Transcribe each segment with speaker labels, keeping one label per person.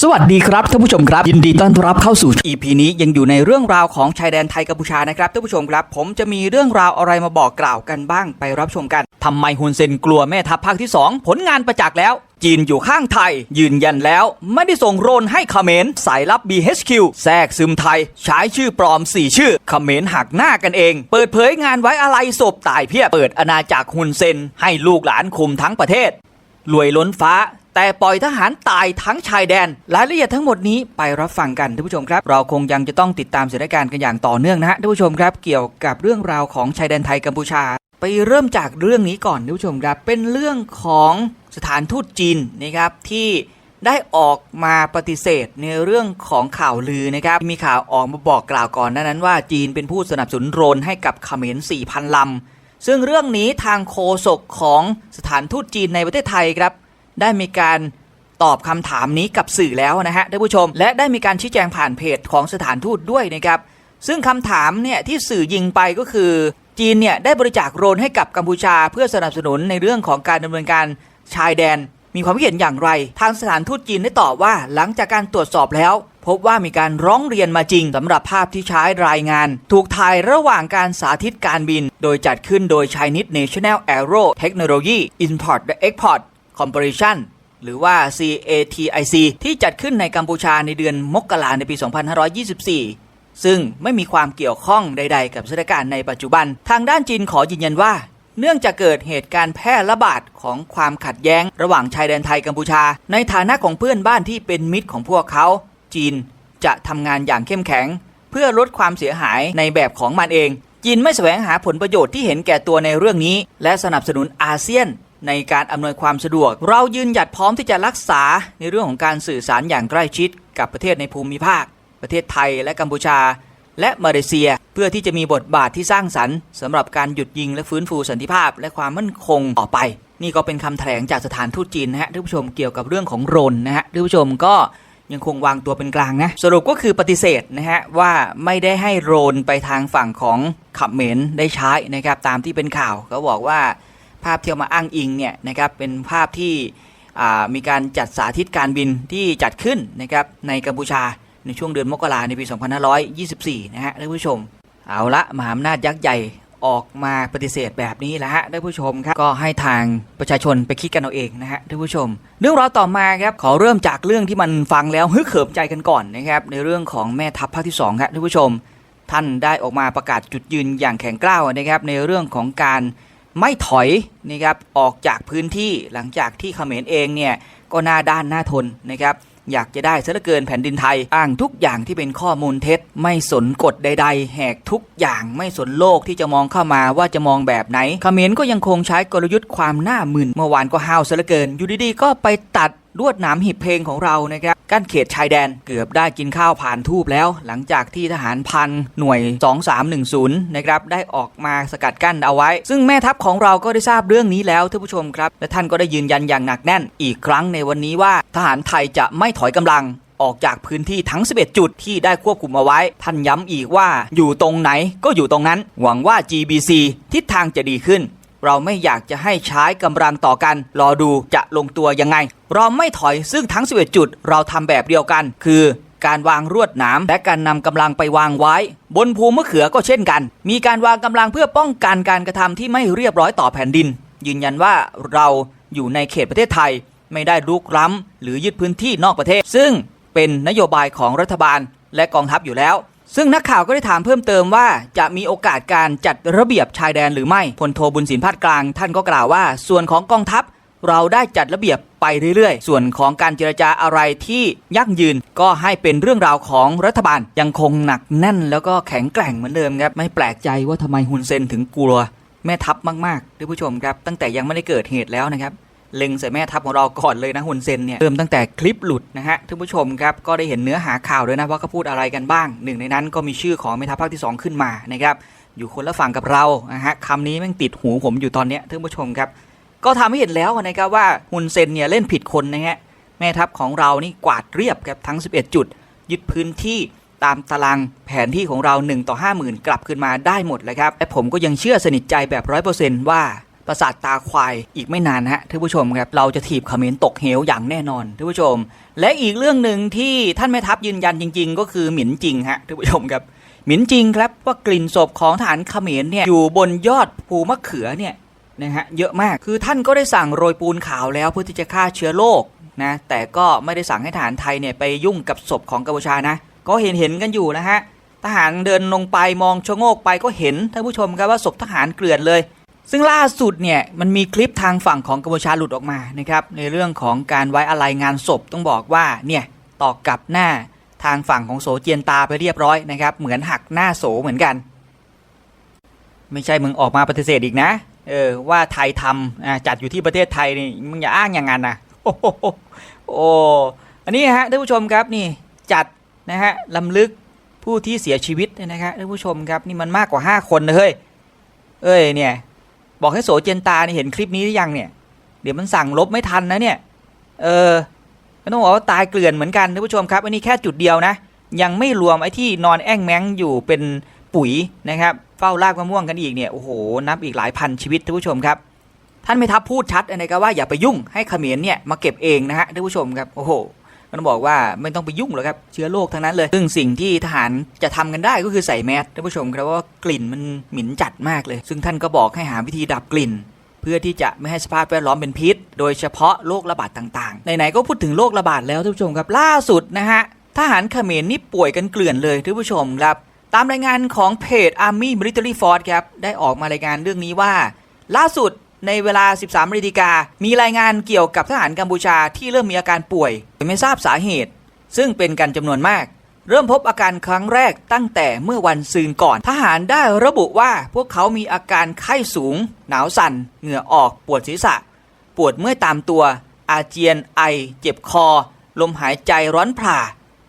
Speaker 1: สวัสดีครับท่านผู้ชมครับ ยินดีต้อนรับเข้าสู่ EP นี้ยังอยู่ในเรื่องราวของชายแดนไทยกัมพูชานะครับท่านผู้ชมครับ ผมจะมีเรื่องราวอะไรมาบอกกล่าวกันบ้างไปรับชมกันทำไมฮุนเซนกลัวแม่ทัพภาคที่ 2 ผลงานประจักษ์แล้ว จีนอยู่ข้างไทย ยืนยันแล้ว ไม่ได้ส่งโรนให้เขมรสายลับ BHQ แทรกซึมไทย ใช้ชื่อปลอม 4 ชื่อเขมรหักหน้ากันเอง เปิดเผยงานไว้อะไรศพตายเพียบเปิดอาณาจักรฮุนเซน ให้ลูกหลานคุมทั้งประเทศรวยล้นฟ้า แต่ปล่อยทหารตายทั้งชายแดน รายละเอียดทั้งหมดนี้ไปรับฟังกันท่านผู้ชมครับ เราคงยังจะต้องติดตามสถานการณ์กันอย่างต่อเนื่องนะฮะท่านผู้ชมครับ เกี่ยวกับเรื่องราวของชายแดนไทยกัมพูชา ไปเริ่มจากเรื่องนี้ก่อนท่านผู้ชมครับเป็นเรื่องของสถานทูตจีนนะครับที่ได้ออกมาปฏิเสธในเรื่องของข่าวลือนะครับ มีข่าวออกมาบอกกล่าวก่อนนานั้นว่าจีนเป็นผู้สนับสนุนโดรนให้กับเขมร4,000ลำซึ่งเรื่องนี้ทางโฆษกของสถานทูตจีนในประเทศไทยครับ ได้มีการตอบคำถามนี้กับสื่อแล้วนะฮะท่านผู้ชม และได้มีการชี้แจงผ่านเพจของสถานทูตด้วยนะครับ ซึ่งคำถามเนี่ยที่สื่อยิงไปก็คือจีนเนี่ยได้บริจาคโดรนให้กับกัมพูชาเพื่อสนับสนุนในเรื่องของการดำเนินการชายแดน มีความเห็นอย่างไร ทางสถานทูตจีนได้ตอบว่าหลังจากการตรวจสอบแล้ว พบว่ามีการร้องเรียนมาจริงสำหรับภาพที่ใช้รายงาน ถูกถ่ายระหว่างการสาธิตการบิน โดยจัดขึ้นโดย Chinese National Aero Technology Import and Export Corporation หรือว่า CATIC ที่จัดขึ้นในกัมพูชาในเดือนมกราในปี 2524 ซึ่งไม่มีความเกี่ยวข้องใด ๆ กับสถานการณ์ในปัจจุบัน ทางด้านจีนขอยืนยันว่า เนื่องจากเกิดเหตุการณ์แพร่ระบาดของความขัดแย้ง ระหว่างชายแดนไทยกัมพูชา ในฐานะของเพื่อนบ้านที่เป็นมิตรของพวกเขา จีนจะทำงานอย่างเข้มแข็ง เพื่อลดความเสียหายในแบบของมันเองจีนไม่แสวงหาผลประโยชน์ที่เห็นแก่ตัวในเรื่องนี้ และสนับสนุนอาเซียน ในการอำนวยความสะดวก เรายืนหยัดพร้อมที่จะรักษาในเรื่องของการสื่อสารอย่างใกล้ชิดกับประเทศในภูมิภาค ประเทศไทยและกัมพูชา และมาเลเซีย เพื่อที่จะมีบทบาทที่สร้างสรรค์สำหรับการหยุดยิงและฟื้นฟูสันติภาพ และความมั่นคงต่อไป นี่ก็เป็นคำแถลงจากสถานทูตจีนนะฮะท่านผู้ชมเกี่ยวกับเรื่องของโรนนะฮะท่านผู้ชมก็ยังคงวางตัวเป็นกลางนะ สรุปก็คือปฏิเสธนะฮะ ว่าไม่ได้ให้โรนไปทางฝั่งของขับเหม็นได้ใช้นะครับ ตามที่เป็นข่าวเขาบอกว่า ภาพที่เอามาอ้างอิงเนี่ยนะครับเป็นภาพที่มีการจัดสาธิตการบินที่จัดขึ้นนะครับในกัมพูชาในช่วงเดือนมกราในปี 2524 นะฮะท่านผู้ชม เอาละมหาอำนาจยักษ์ใหญ่ออกมาปฏิเสธแบบนี้แล้วฮะท่านผู้ชมครับก็ให้ทางประชาชนไปคิดกันเอาเองนะฮะท่านผู้ชม เรื่องราวต่อมาครับขอเริ่มจากเรื่องที่มันฟังแล้วฮึกเหิมใจกันก่อนนะครับในเรื่องของแม่ทัพภาคที่2ครับท่านผู้ชม ท่านได้ออกมาประกาศจุดยืนอย่างแข็งกร้าวนะครับในเรื่องของการ ไม่ถอยนะครับออกจากพื้นที่หลังจากที่เขมรเองเนี่ยก็หน้าด้านหน้าทนนะครับอยากจะได้ซะเหลือเกินแผ่นดินไทย อ้างทุกอย่างที่เป็นข้อมูลเท็จ ไม่สนกฎใด ๆ แหกทุกอย่างไม่สนโลกที่จะมองเข้ามาว่าจะมองแบบไหนเขมรก็ยังคงใช้กลยุทธ์ความหน้ามึนเมื่อวานก็ห้าวซะเหลือเกิน อยู่ดีๆก็ไปตัดลวดหนามหีบเพลงของเรานะครับ กั้นเขตชายแดนเกือบได้กินข้าวผ่านทูบแล้ว หลังจากที่ทหารพันหน่วย 2310 นะครับ ได้ออกมาสกัดกั้นเอาไว้ ซึ่งแม่ทัพของเราก็ได้ทราบเรื่องนี้แล้วท่านผู้ชมครับ และท่านก็ได้ยืนยันอย่างหนักแน่นอีกครั้งในวันนี้ว่าทหารไทยจะไม่ถอยกำลังออกจากพื้นที่ทั้ง 11 จุดที่ได้ควบคุมเอาไว้ ท่านย้ำอีกว่าอยู่ตรงไหนก็อยู่ตรงนั้น หวังว่า GBC ทิศทางจะดีขึ้น เราไม่อยากจะให้ใช้กำลังต่อกัน รอดูจะลงตัวยังไง เราไม่ถอยซึ่งทั้ง 11 จุด เราทำแบบเดียวกัน คือการวางรวดหนามและการนำกำลังไปวางไว้ บนภูมะเขือก็เช่นกัน มีการวางกำลังเพื่อป้องกันการกระทำที่ไม่เรียบร้อยต่อแผ่นดิน ยืนยันว่าเราอยู่ในเขตประเทศไทย ไม่ได้ลุกล้ำหรือยึดพื้นที่นอกประเทศ ซึ่งเป็นนโยบายของรัฐบาลและกองทัพอยู่แล้ว ซึ่งนักข่าวก็ได้ถามเพิ่มเติมว่าจะมีโอกาสการจัดระเบียบชายแดนหรือไม่พลโทบุญสินพาดกลาง ท่านก็กล่าวว่า ส่วนของกองทัพเราได้จัดระเบียบไปเรื่อยๆ ส่วนของการเจรจาอะไรที่ยั่งยืนก็ให้เป็นเรื่องราวของรัฐบาลยังคงหนักแน่น แล้วก็แข็งแกร่งเหมือนเดิมครับไม่แปลกใจว่าทำไมฮุนเซนถึงกลัว แม่ทัพมากๆท่านผู้ชมครับ ตั้งแต่ยังไม่ได้เกิดเหตุแล้วนะครับ เล็งใส่แม่ทัพของเราก่อนเลยนะฮุนเซนเนี่ยเริ่มตั้งแต่คลิปหลุดนะฮะท่านผู้ชมครับก็ได้เห็นเนื้อหาข่าวด้วยนะว่าเขาพูดอะไรกันบ้าง หนึ่งในนั้นก็มีชื่อของแม่ทัพภาคที่ 2 ขึ้นมานะครับอยู่คนละฝั่งกับเรานะฮะคำนี้แม่งติดหูผมอยู่ตอนเนี้ยท่านผู้ชมครับ ก็ทำให้เห็นแล้วนะครับว่าฮุนเซนเนี่ยเล่นผิดคนนะฮะแม่ทัพของเรานี่กวาดเรียบครับทั้ง 11 จุด ยึดพื้นที่ตามตารางแผนที่ของเรา 1 ต่อ 50,000 กลับคืนมาได้หมดเลยครับและผมก็ยังเชื่อสนิทใจแบบร้อยเปอร์เซนต์ว่า ปราสาทตาควายอีกไม่นานนะฮะท่านผู้ชมครับเราจะถีบเขมรตกเหวอย่างแน่นอนท่านผู้ชม และอีกเรื่องหนึ่งที่ท่านแม่ทัพยืนยันจริง ๆ ก็คือหมิ่นจริงฮะท่านผู้ชมครับหมิ่นจริงครับว่ากลิ่นศพของทหารเขมรเนี่ยอยู่บนยอดภูมะเขือเนี่ยนะฮะเยอะมากคือท่านก็ได้สั่งโรยปูนขาวแล้วเพื่อที่จะฆ่าเชื้อโรคนะแต่ก็ไม่ได้สั่งให้ทหารไทยเนี่ยไปยุ่งกับศพของกัมพูชานะก็เห็นเห็นกันอยู่นะฮะทหารเดินลงไปมองชะโงกไปก็เห็นท่านผู้ชมครับว่าศพทหารเกลื่อนเลย ซึ่งล่าสุดเนี่ยมันมีคลิปทางฝั่งของกัมพูชาหลุดออกมานะครับในเรื่องของการไว้อาลัยงานศพต้องบอกว่าเนี่ยตอกกลับหน้าทางฝั่งของโสเจียนตาไปเรียบร้อยนะครับเหมือนหักหน้าโสเหมือนกัน ไม่ใช่มึงออกมาปฏิเสธอีกนะเออว่าไทยทำจัดอยู่ที่ประเทศไทยนี่มึงอย่าอ้างอย่างนั้นนะโอ้โหโอ้อันนี้ฮะท่านผู้ชมครับนี่จัดนะฮะลำลึกผู้ที่เสียชีวิตนะครับท่านผู้ชมครับนี่มันมากกว่า 5 คนเลยเอ้ยเนี่ย บอกให้โสเจนตาเนี่ยเห็นคลิปนี้หรือยังเนี่ย เดี๋ยวมันสั่งลบไม่ทันนะเนี่ย เออก็ต้องบอกว่าตายเกลื่อนเหมือนกันท่านผู้ชมครับ อันนี้แค่จุดเดียวนะ ยังไม่รวมไอ้ที่นอนแอ่งแมงอยู่เป็นปุ๋ยนะครับ เฝ้ารากมะม่วงกันอีกเนี่ย โอ้โห นับอีกหลายพันชีวิตท่านผู้ชมครับ ท่านไม่ทับพูดชัดนะครับว่าอย่าไปยุ่งให้เขมรเนี่ยมาเก็บเองนะฮะท่านผู้ชมครับ โอ้โห มันบอกว่าไม่ต้องไปยุ่งหรอกครับเชื้อโรคทั้งนั้นเลย ซึ่งสิ่งที่ทหารจะทำกันได้ก็คือใส่แมสท่านผู้ชมครับว่ากลิ่นมันหมิ่นจัดมากเลย ซึ่งท่านก็บอกให้หาวิธีดับกลิ่น เพื่อที่จะไม่ให้สภาพแวดล้อมเป็นพิษ โดยเฉพาะโรคระบาดต่างๆไหนๆก็พูดถึงโรคระบาดแล้วท่านผู้ชมครับล่าสุดนะฮะทหารเขมรนี่ป่วยกันเกลื่อนเลยท่านผู้ชมครับตามรายงานของเพจ Army Military Force ครับได้ออกมารายงานเรื่องนี้ว่า ล่าสุด ในเวลา 13นาฬิกา มีรายงานเกี่ยวกับทหารกัมพูชาที่เริ่มมีอาการป่วยโดยไม่ทราบสาเหตุ ซึ่งเป็นกันจำนวนมาก เริ่มพบอาการครั้งแรกตั้งแต่เมื่อวันซืนก่อน ทหารได้ระบุว่าพวกเขามีอาการไข้สูง หนาวสั่น เหงื่อออก ปวดศีรษะ ปวดเมื่อยตามตัว อาเจียน ไอ เจ็บคอ ลมหายใจร้อนผ่า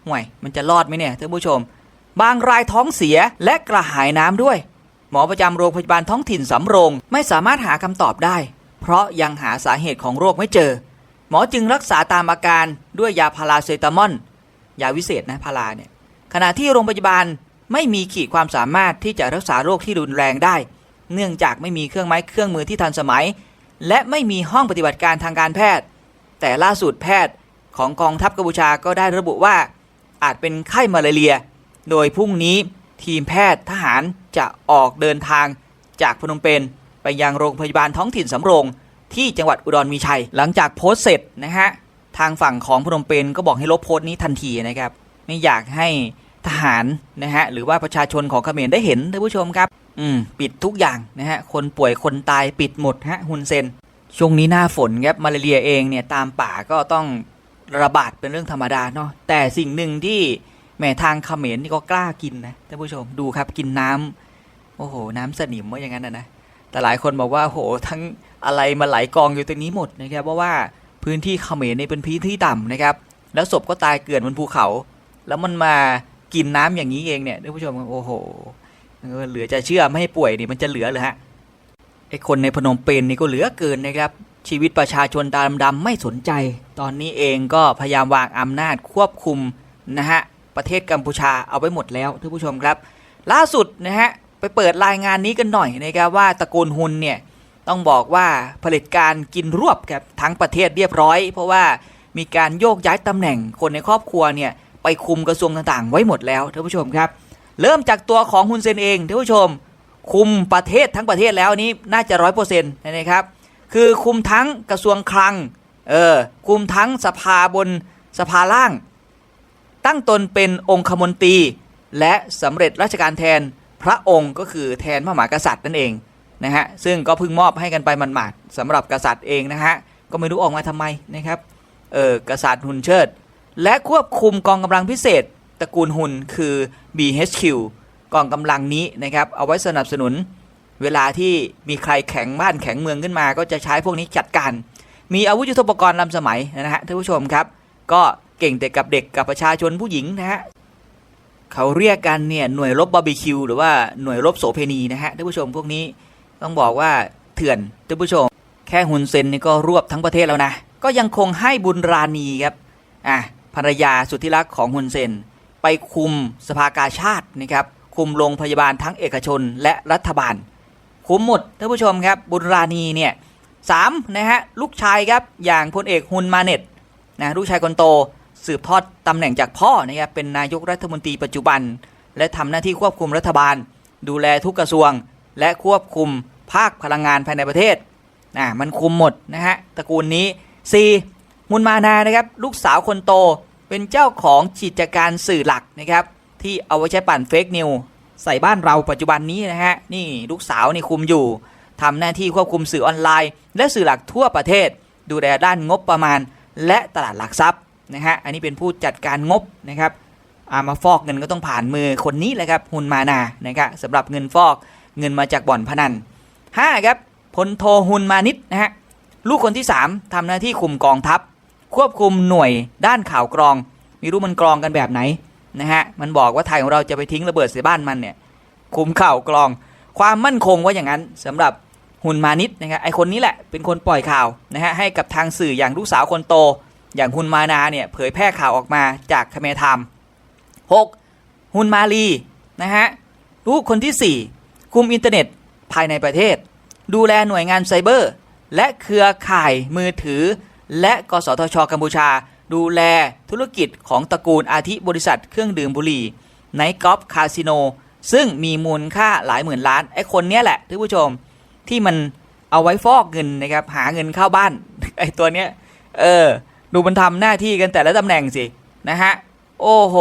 Speaker 1: ห่วย มันจะรอดไหมเนี่ยท่านผู้ชม บางรายท้องเสียและกระหายน้ำด้วย มอประจำโรงพยาบาลท้องถิ่นสำโรงไม่สามารถหาคำตอบได้ เพราะยังหาสาเหตุของโรคไม่เจอ หมอจึงรักษาตามอาการด้วยยาพาราเซตามอลยาวิเศษนะพาราเนี่ยขณะที่โรงพยาบาลไม่มีขีดความสามารถที่จะรักษาโรคที่รุนแรงได้ เนื่องจากไม่มีเครื่องไม้เครื่องมือที่ทันสมัย และไม่มีห้องปฏิบัติการทางการแพทย์ แต่ล่าสุดแพทย์ของกองทัพกัมพูชาก็ได้ระบุว่า อาจเป็นไข้มาลาเรีย โดยพรุ่งนี้ทีมแพทย์ทหาร จะออกเดินทางจากพนมเปญไปยังโรงพยาบาลท้องถิ่นสำโรง ที่จังหวัดอุดรมีชัย หลังจากโพสต์เสร็จนะฮะทางฝั่งของพนมเปญก็บอกให้ลบโพสต์นี้ทันทีนะครับ ไม่อยากให้ทหารนะฮะหรือว่าประชาชนของเขมรได้เห็นท่านผู้ชมครับ อืมปิดทุกอย่างนะฮะคนป่วยคนตายปิดหมดฮะฮุนเซนช่วงนี้หน้าฝนครับมาลาเรียเองเนี่ยตามป่าก็ต้องระบาดเป็นเรื่องธรรมดาเนาะแต่สิ่งหนึ่งที่แหม่ทางเขมรนี่ก็กล้ากินนะท่านผู้ชมดูครับกินน้ำ โอ้โห น้ำสนิมว่าอย่างนั้นนะนะแต่หลายคนบอกว่าโหทั้งอะไรมาไหลกองอยู่ตรงนี้หมดนะครับเพราะว่าพื้นที่เขมรเนี่เป็นพื้นที่ต่ำนะครับ แล้วศพก็ตายเกลื่อนบนภูเขา แล้วมันมากินน้ำอย่างนี้เองเนี่ยท่านผู้ชมโอ้โหเหลือจะเชื่อไม่ให้ป่วยนี่มันจะเหลือเหรอฮะไอคนในพนมเปญนี่ก็เหลือเกินนะครับ ชีวิตประชาชนตาดำๆไม่สนใจ ตอนนี้เองก็พยายามวางอำนาจควบคุมนะฮะประเทศกัมพูชาเอาไว้หมดแล้วท่านผู้ชมครับ ล่าสุดนะฮะ ไปเปิดรายงานนี้กันหน่อยนะครับว่าตระกูลฮุนเนี่ยต้องบอกว่าผลิตการกินรวบครับทั้งประเทศเรียบร้อย เพราะว่ามีการโยกย้ายตำแหน่งคนในครอบครัวเนี่ยไปคุมกระทรวงต่างๆ ไว้หมดแล้วท่านผู้ชมครับ เริ่มจากตัวของฮุนเซนเองท่านผู้ชม คุมประเทศทั้งประเทศแล้วนนี้น่าจะร้อยเปอร์เซ็นต์นะครับคือคุมทั้งกระทรวงคลังเออคุมทั้งสภาบนสภาล่าง ตั้งตนเป็นองคมนตรีและสำเร็จราชการแทน พระองค์ก็คือแทนพระมหากษัตริย์นั่นเองนะฮะซึ่งก็เพิ่งมอบให้กันไปมันหมาดสำหรับกษัตริย์เองนะฮะก็ไม่รู้ออกมาทำไมนะครับเออกษัตริย์หุนเชิด และควบคุมกองกำลังพิเศษตระกูลหุนคือ BHQ กองกำลังนี้นะครับเอาไว้สนับสนุน เวลาที่มีใครแข็งบ้านแข็งเมืองขึ้นมา ก็จะใช้พวกนี้จัดการ มีอาวุธยุทโธปกรณ์ล้ำสมัยนะฮะท่านผู้ชมครับ ก็เก่งแต่กับเด็กกับประชาชนผู้หญิงนะฮะ เขาเรียกกันเนี่ยหน่วยรบบาร์บีคิวหรือว่าหน่วยรบโสเพณีนะฮะท่านผู้ชมพวกนี้ต้องบอกว่าเถื่อนท่านผู้ชม แค่ฮุนเซนนี่ก็รวบทั้งประเทศแล้วนะ ก็ยังคงให้บุญราณีครับอะภรรยาสุดที่รักของฮุนเซน ไปคุมสภากาชาตินะครับคุมโรงพยาบาลทั้งเอกชนและรัฐบาล คุมหมดท่านผู้ชมครับบุญราณีเนี่ยสามนะฮะลูกชายครับอย่างพลเอกฮุนมาเน็ตนะลูกชายคนโต สืบทอดตำแหน่งจากพ่อนะครับเป็นนายกรัฐมนตรีปัจจุบัน และทำหน้าที่ควบคุมรัฐบาล ดูแลทุกกระทรวง และควบคุมภาคพลังงานภายในประเทศนะมันคุมหมดนะฮะตระกูลนี้ 4. มุนมานานะครับลูกสาวคนโตเป็นเจ้าของกิจการสื่อหลักนะครับที่เอาไว้ใช้ปั่นเฟกนิวใส่บ้านเราปัจจุบันนี้นะฮะนี่ลูกสาวนี่คุมอยู่ทำหน้าที่ควบคุมสื่อออนไลน์ และสื่อหลักทั่วประเทศ ดูแลด้านงบประมาณ และตลาดหลักทรัพย์ นะฮะอันนี้เป็นผู้จัดการงบนะครับอามาฟอกเงินก็ต้องผ่านมือคนนี้แหละครับฮุนมานานะครับสำหรับเงินฟอกเงินมาจากบ่อนพนัน 5. ครับพลโทฮุนมานิดนะฮะลูกคนที่ 3ทำหน้าที่คุมกองทัพ ควบคุมหน่วยด้านข่าวกรองมีรู้มันกรองกันแบบไหนนะฮะมันบอกว่าไทยของเราจะไปทิ้งระเบิดใส่บ้านมันเนี่ยคุมข่าวกรอง ความมั่นคงว่าอย่างนั้นสำหรับหุนมานิดนะครับไอคนนี้แหละเป็นคนปล่อยข่าวนะฮะให้กับทางสื่ออย่างลูกสาวคนโต อย่างหุนมานาเนี่ยเผยแพร่ข่าวออกมาจากคเมไทม์ 6. หุนมาลีนะฮะลูกคนที่ 4 คุมอินเทอร์เน็ตภายในประเทศ ดูแลหน่วยงานไซเบอร์ และเครือข่ายมือถือ และกสทช กัมพูชา ดูแลธุรกิจของตระกูลอาทิบริษัทเครื่องดื่มบุหรี่ไนกอล์ฟคาสิโน ซึ่งมีมูลค่าหลายหมื่นล้าน ไอ้คนเนี้ยแหละท่านผู้ชมที่มันเอาไว้ฟอกเงินนะครับ หาเงินเข้าบ้านไอ้ตัวเนี้ย เออ ดูมันทำหน้าที่กันแต่ละตำแหน่งสินะฮะโอ้โห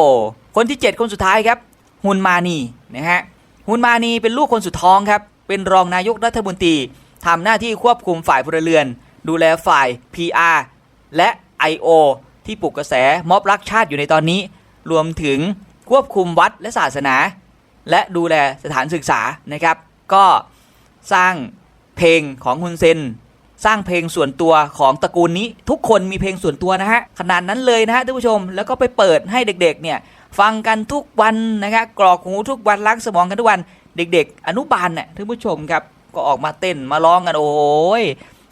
Speaker 1: คนที่ 7 คนสุดท้ายครับฮุนมานีนะฮะฮุนมานีเป็นลูกคนสุดท้องครับ เป็นรองนายกรัฐมนตรีทำหน้าที่ควบคุมฝ่ายพลเรือน ดูแลฝ่าย PR และ I.O. ที่ปลุกกระแสม็อบรักชาติอยู่ในตอนนี้ รวมถึงควบคุมวัดและศาสนา และดูแลสถานศึกษานะครับ ก็สร้างเพลงของฮุนเซน สร้างเพลงส่วนตัวของตระกูลนี้ ทุกคนมีเพลงส่วนตัวนะฮะขนาดนั้นเลยนะฮะท่านผู้ชม แล้วก็ไปเปิดให้เด็กๆเนี่ยฟังกันทุกวันนะครับกรอกหูทุกวันล้างสมองกันทุกวันเด็ก ๆ อนุบาลเนี่ยท่านผู้ชมครับก็ออกมาเต้นมาร้องกันโอ้ย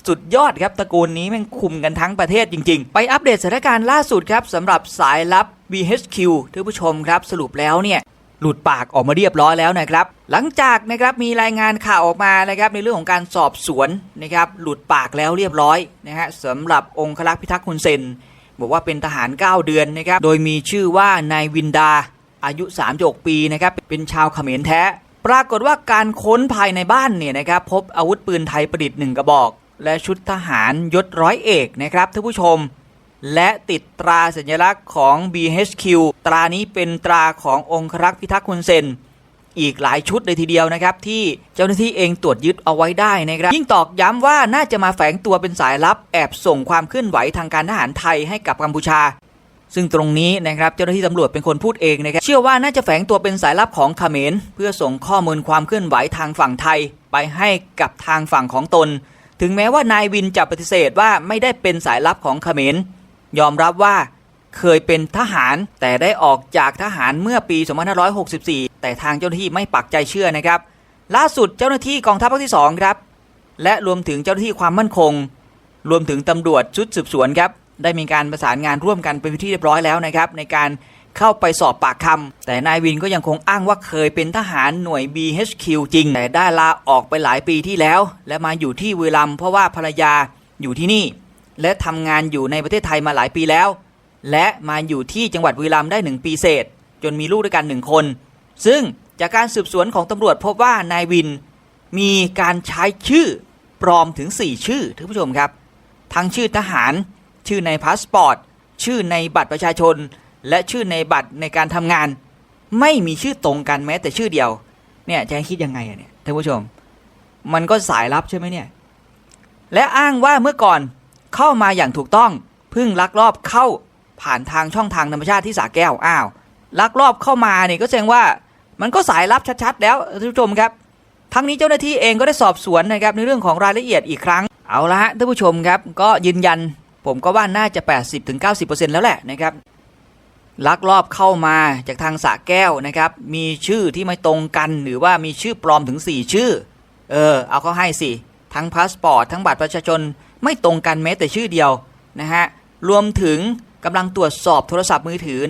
Speaker 1: สุดยอดครับตระกูลนี้แม่งคุมกันทั้งประเทศจริง ๆ ไปอัปเดตสถานการณ์ล่าสุดครับสำหรับสายลับ VHQ ท่านผู้ชมครับสรุปแล้วเนี่ย หลุดปากออกมาเรียบร้อยแล้วนะครับ หลังจากนะครับมีรายงานข่าวออกมานะครับในเรื่องของการสอบสวนนะครับหลุดปากแล้วเรียบร้อยนะฮะสำหรับองครักษ์พิทักษ์คุณเซนบอกว่าเป็นทหาร 9 เดือนนะครับโดยมีชื่อว่านายวินดาอายุ36ปีนะครับเป็นชาวเขมรแท้ ปรากฏว่าการค้นภายในบ้านเนี่ยนะครับพบอาวุธปืนไทยประดิษฐ์หนึ่งกระบอก และชุดทหารยศร้อยเอกนะครับท่านผู้ชม และติดตราสัญลักษณ์ของ BHQ ตรานี้เป็นตราขององครักษ์พิทักษ์คุณเซนอีกหลายชุดเลยทีเดียวนะครับ ที่เจ้าหน้าที่เองตรวจยึดเอาไว้ได้นะครับ ยิ่งตอกย้ำว่าน่าจะมาแฝงตัวเป็นสายลับ แอบส่งความเคลื่อนไหวทางการทหารไทยให้กับกัมพูชา ซึ่งตรงนี้นะครับเจ้าหน้าที่ตำรวจเป็นคนพูดเองนะครับเชื่อว่าน่าจะแฝงตัวเป็นสายลับของเขมร เพื่อส่งข้อมูลความเคลื่อนไหวทางฝั่งไทย ไปให้กับทางฝั่งของตน ถึงแม้ว่านายวินจะปฏิเสธว่าไม่ได้เป็นสายลับของเขมร ยอมรับว่าเคยเป็นทหารแต่ได้ออกจากทหารเมื่อปี 2564 แต่ทางเจ้าหน้าที่ไม่ปักใจเชื่อนะครับ ล่าสุดเจ้าหน้าที่กองทัพภาคที่ 2 ครับ และรวมถึงเจ้าหน้าที่ความมั่นคง รวมถึงตำรวจชุดสืบสวนครับ ได้มีการประสานงานร่วมกันเป็นที่เรียบร้อยแล้วนะครับ ในการเข้าไปสอบปากคำแต่นายวินก็ยังคงอ้างว่าเคยเป็นทหารหน่วย BHQ จริง แต่ได้ลาออกไปหลายปีที่แล้ว และมาอยู่ที่เวลัมเพราะว่าภรรยาอยู่ที่นี่ และทำงานอยู่ในประเทศไทยมาหลายปีแล้ว และมาอยู่ที่จังหวัดบุรีรัมย์ได้หนึ่งปีเศษ จนมีลูกด้วยกันหนึ่งคน ซึ่งจากการสืบสวนของตำรวจพบว่านายวิน มีการใช้ชื่อปลอมถึง 4 ชื่อท่านผู้ชมครับ ทั้งชื่อทหาร ชื่อในพาสปอร์ต ชื่อในบัตรประชาชน และชื่อในบัตรในการทำงาน ไม่มีชื่อตรงกันแม้แต่ชื่อเดียว เนี่ยจะให้คิดยังไงอะเนี่ยท่านผู้ชม มันก็สายลับใช่ไหมเนี่ย และอ้างว่าเมื่อก่อน เข้ามาอย่างถูกต้องเพิ่งลักลอบเข้าผ่านทางช่องทางธรรมชาติที่สาแก้วอ้าวลักลอบเข้ามาเนี่ยก็แสดงว่ามันก็สายลับชัดๆ แล้วท่านผู้ชมครับ ทั้งนี้เจ้าหน้าที่เองก็ได้สอบสวนนะครับในเรื่องของรายละเอียดอีกครั้งเอาละท่านผู้ชมครับ ก็ยืนยัน ผมก็ว่าน่าจะ 80-90%แล้วแหละนะครับลักลอบเข้ามาจากทางสระแก้วนะครับ มีชื่อที่ไม่ตรงกันหรือว่ามีชื่อปลอมถึง 4 ชื่อ เออ เอาเขาให้สิ ทั้งพาสปอร์ต ทั้งบัตรประชาชน ไม่ตรงกันแม้แต่ชื่อเดียวนะฮะรวมถึงกำลังตรวจสอบโทรศัพท์มือถือ